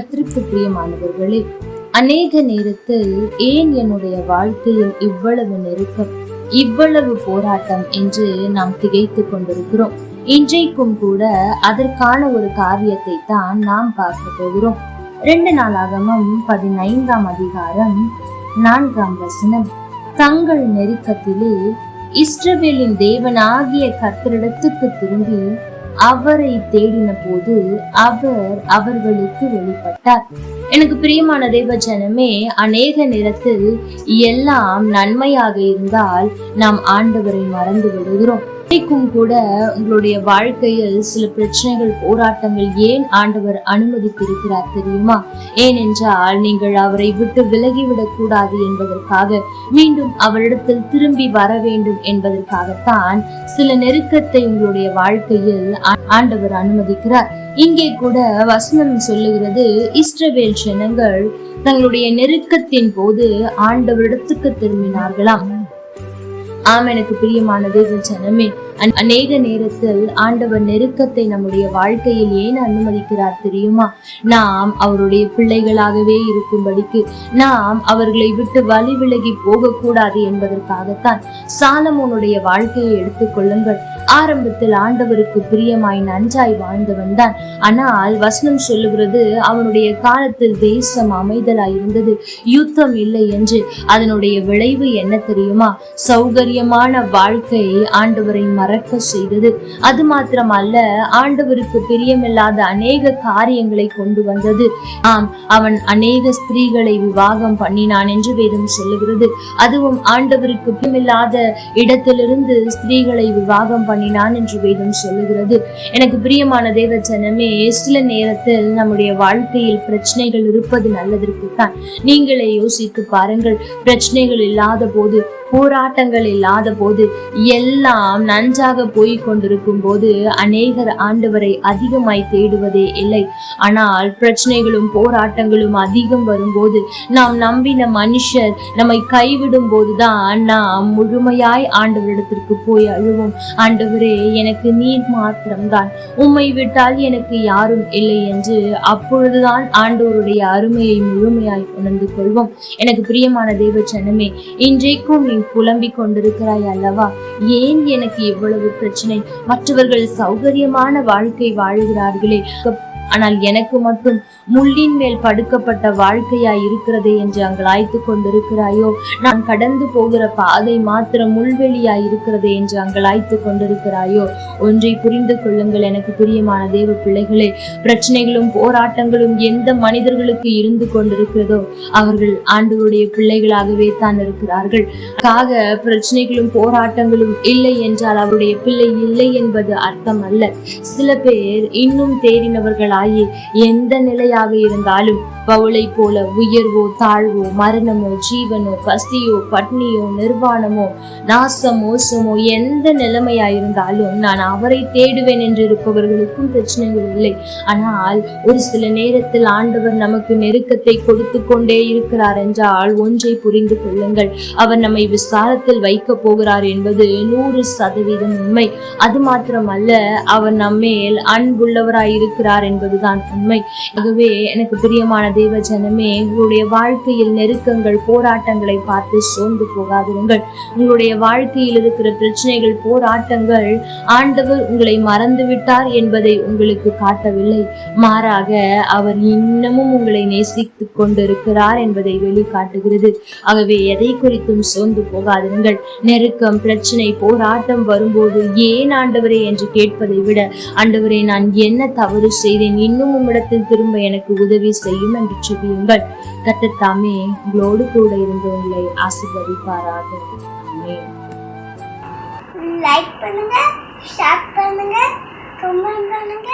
கத்திற்கு பிரியமானவர்களே அநேக நேரத்தில் ஏன் என்னுடைய வாழ்க்கையில் இவ்வளவு நெருக்கம் இவ்வளவு போராட்டம் என்று நாம் திகைத்து கொண்டிருக்கிறோம்? இன்றைக்கும் கூட அதற்கான ஒரு காரியத்தை தான் நாம் பார்க்க போகிறோம். ரெண்டு நாளாகமும் பதினைந்தாம் அதிகாரம் நான்காம் வசனம். தங்கள் நெருக்கத்திலே இஸ்ரவேலின் தேவனாகிய கத்திரிடத்துக்கு திரும்பி அவரை தேடின போது அவர் அவர்களுக்கு வெளிப்பட்டார். எனக்கு பிரியமான தேவ ஜனமே அநேக நேரத்தில் எல்லாம் நன்மையாக இருந்தால் நாம் ஆண்டவரை மறந்து விடுகிறோம். இன்னைக்கும் கூட உங்களுடைய வாழ்க்கையில் சில பிரச்சனைகள் போராட்டங்கள் ஏன் ஆண்டவர் அனுமதித்திருக்கிறார் தெரியுமா? ஏனென்றால் நீங்கள் அவரை விட்டு விலகிவிடக் கூடாது என்பதற்காக மீண்டும் அவரிடத்தில் திரும்பி வர வேண்டும் என்பதற்காகத்தான் சில நெருக்கத்தை உங்களுடைய வாழ்க்கையில் ஆண்டவர் அனுமதிக்கிறார். இங்கே கூட வசனம் சொல்லுகிறது இஸ்ரவேல் ஜனங்கள் தங்களுடைய நெருக்கத்தின் போது ஆண்டவரிடத்துக்கு திரும்பினார்களாம். ஆம் எனக்கு பிரியமான தேவ ஜனமே அநேக நேரத்தில் ஆண்டவர் நெருக்கத்தை நம்முடைய வாழ்க்கையில் ஏன் அனுமதிக்கிறார் தெரியுமா? நாம் அவருடைய பிள்ளைகளாகவே இருக்கும்படிக்கு நாம் அவர்களை விட்டு வழி விலகி போகக்கூடாது என்பதற்காகத்தான் சாலமோனுடைய வாழ்க்கையை எடுத்துக்கொள்ளுங்கள் ஆரம்பத்தில் ஆண்டவருக்கு பிரியமாய் நன்றாய் வாழ்ந்தவன் தான். ஆனால் வசனம் சொல்லுகிறது அவனுடைய காலத்தில் தேசம் அமைதலாய் இருந்தது. யுத்தம் இல்லை என்று அதனுடைய விளைவு என்ன தெரியுமா? சௌகரியமான வாழ்க்கையை ஆண்டவரை மறக்க செய்தது. அது மாத்திரமல்ல ஆண்டவருக்கு பிரியமில்லாத அநேக காரியங்களை கொண்டு வந்தது. ஆம் அவன் அநேக ஸ்திரீகளை விவாகம் பண்ணினான் என்று வேதம் சொல்லுகிறது. அதுவும் ஆண்டவருக்கு பிரியமில்லாத இடத்திலிருந்து ஸ்திரீகளை விவாகம் பண்ணினான் என்று வேதம் சொல்லுகிறது. எனக்கு பிரியமான தேவ ஜனமே சில நேரத்தில் நம்முடைய வாழ்க்கையில் பிரச்சனைகள் இருப்பது நல்லதற்கு தான். நீங்களே யோசித்து பாருங்கள் பிரச்சனைகள் இல்லாத போது போராட்டங்கள் இல்லாத போது எல்லாம் நன்றாக போய் கொண்டிருக்கும் போது அநேகர் ஆண்டவரை அதிகமாய் தேடுவதே இல்லை. ஆனால் பிரச்சனைகளும் போராட்டங்களும் அதிகம் வரும்போது நாம் நம்பின மனுஷர் நம்மை கைவிடும் போதுதான் நாம் முழுமையாய் ஆண்டவரிடத்திற்கு போய் அழுவோம். ஆண்டவரே எனக்கு நீர் மாத்திரம்தான். உம்மை விட்டால் எனக்கு யாரும் இல்லை என்று அப்பொழுதுதான் ஆண்டவருடைய அருமையை முழுமையாய் உணர்ந்து கொள்வோம். எனக்கு பிரியமான தேவச்சனமே இன்றைக்கும் நீ புலம்பிக் கொண்டிருக்கிறாய் அல்லவா? ஏன் எனக்கு இவ்வளவு பிரச்சனை? மற்றவர்கள் சௌகரியமான வாழ்க்கை வாழுகிறார்களே. ஆனால் எனக்கு மட்டும் முள்ளின் மேல் படுக்கப்பட்ட வாழ்க்கையா இருக்கிறது என்று அங்கலாய்த்து கொண்டிருக்கிறாயோ? நான் கடந்து போகிற பாதை மாத்திரம் முள்வெளியா இருக்கிறது என்று அங்கலாய்த்து கொண்டிருக்கிறாயோ? ஒன்றை புரிந்து கொள்ளுங்கள் எனக்கு பிரியமான தேவ பிள்ளைகளே. பிரச்சனைகளும் போராட்டங்களும் எந்த மனிதர்களுக்கு இருந்து கொண்டிருக்கிறதோ அவர்கள் ஆண்டவருடைய பிள்ளைகளாகவே தான் இருக்கிறார்கள். காக பிரச்சனைகளும் போராட்டங்களும் இல்லை என்றால் அவருடைய பிள்ளை இல்லை என்பது அர்த்தம் அல்ல சில பேர் இன்னும் தேறினவர்களாகி எந்த நிலையாக இருந்தாலும் பவுளை போல உயர்வோ தாழ்வோ மரணமோ ஜீவனோ பசியோ பட்னியோ நிர்வாணமோ நாசம் மோசமோ எந்த நிலைமையா இருந்தாலும் நான் அவரை தேடுவேன் என்று இருப்பவர்களுக்கும் பிரச்சனைகள் இல்லை. ஆனால் ஒரு சில நேரத்தில் ஆண்டவர் நமக்கு நெருக்கத்தை கொடுத்து கொண்டே இருக்கிறார் என்றால் ஒன்றை புரிந்து கொள்ளுங்கள். அவர் நம்மை விசாரத்தில் வைக்க போகிறார் என்பது நூறு சதவீதம் உண்மை. அது மாத்திரமல்ல அவர் நம்மேல் அன்புள்ளவராய் இருக்கிறார் என்பதுதான் உண்மை. ஆகவே எனக்கு பிரியமான தேவ ஜனமே உங்களுடைய வாழ்க்கையில் நெருக்கங்கள் போராட்டங்களை பார்த்து சோர்ந்து போகாதிருங்கள். உங்களுடைய வாழ்க்கையில் இருக்கிற பிரச்சனைகள் போராட்டங்கள் ஆண்டவர் உங்களை மறந்து விட்டார் என்பதை உங்களுக்கு காட்டவில்லை. மாறாக அவர் இன்னமும் உங்களை நேசித்துக் கொண்டிருக்கிறார் என்பதை வெளிக்காட்டுகிறது. ஆகவே எதை குறித்தும் சோர்ந்து போகாதிருங்கள். நெருக்கம் பிரச்சனை போராட்டம் வரும்போது ஏன் ஆண்டவரே என்று கேட்பதை விட ஆண்டவரே நான் என்ன தவறு செய்தேன் இன்னும் உம்மிடத்தில் திரும்ப எனக்கு உதவி செய்யும் என்று செபியுங்கள் கட்டத்தாமே உங்களோடு கூட இருந்து உங்களை ஆசிர்வதிப்பாராக. லைக் பண்ணுங்க ஷேர் பண்ணுங்க கமெண்ட் பண்ணுங்க.